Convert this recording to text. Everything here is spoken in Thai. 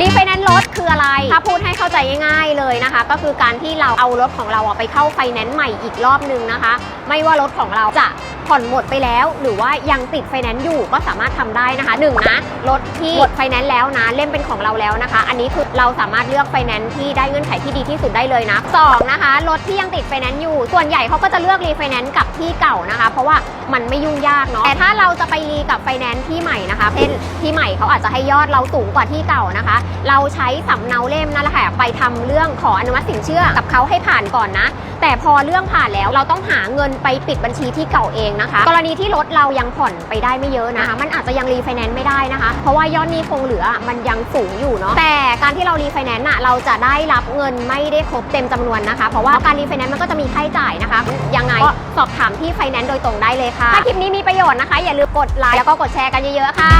รีไฟแนนซ์รถคืออะไร ถ้าพูดให้เข้าใจง่ายๆเลยนะคะ ก็คือการที่เราเอารถของเราไปเข้าไฟแนนซ์ใหม่อีกรอบนึงนะคะ ไม่ว่ารถของเราจะ ผ่อนหมดไปแล้ว หรือว่ายังติดไฟแนนซ์อยู่ก็สามารถทำได้นะคะหนึ่งนะรถที่หมดไฟแนนซ์แล้วนะ เล่มเป็นของเราแล้วนะคะ อันนี้คือเราสามารถเลือกไฟแนนซ์ที่ได้เงื่อนไขที่ดีที่สุดได้เลยนะสองนะคะรถที่ยังติดไฟแนนซ์อยู่ ส่วนใหญ่เขาก็จะเลือกรีไฟแนนซ์กับที่เก่านะคะ เพราะว่ามันไม่ยุ่งยากเนาะแต่ถ้าเราจะไปรีกับไฟแนนซ์ที่ใหม่นะคะเช่นที่ใหม่เขาอาจจะให้ยอดเราสูงกว่าที่เก่านะคะ เราใช้สำเนาเล่มนั่นแหละค่ะไปทำเรื่องขออนุมัติสินเชื่อกับเขาให้ผ่านก่อนนะ แต่พอเรื่องผ่านแล้วเราต้องหาเงินไปปิดบัญชีที่เก่าเองนะคะ กรณีที่รถเรายังผ่อนไปได้ไม่เยอะนะคะ มันอาจจะยังรีไฟแนนซ์ไม่ได้นะคะ เพราะว่ายอดหนี้คงเหลือมันยังสูงอยู่เนาะแต่การที่เรารีไฟแนนซ์อะเราจะได้รับเงินไม่ได้ครบเต็มจำนวนนะคะ เพราะว่าการรีไฟแนนซ์มันก็จะมีค่าใช้จ่ายนะคะ ยังไงก็สอบถามที่ไฟแนนซ์โดยตรงได้เลยค่ะ ถ้าคลิปนี้มีประโยชน์นะคะ อย่าลืมกดไลค์แล้วก็กดแชร์กันเยอะๆค่ะ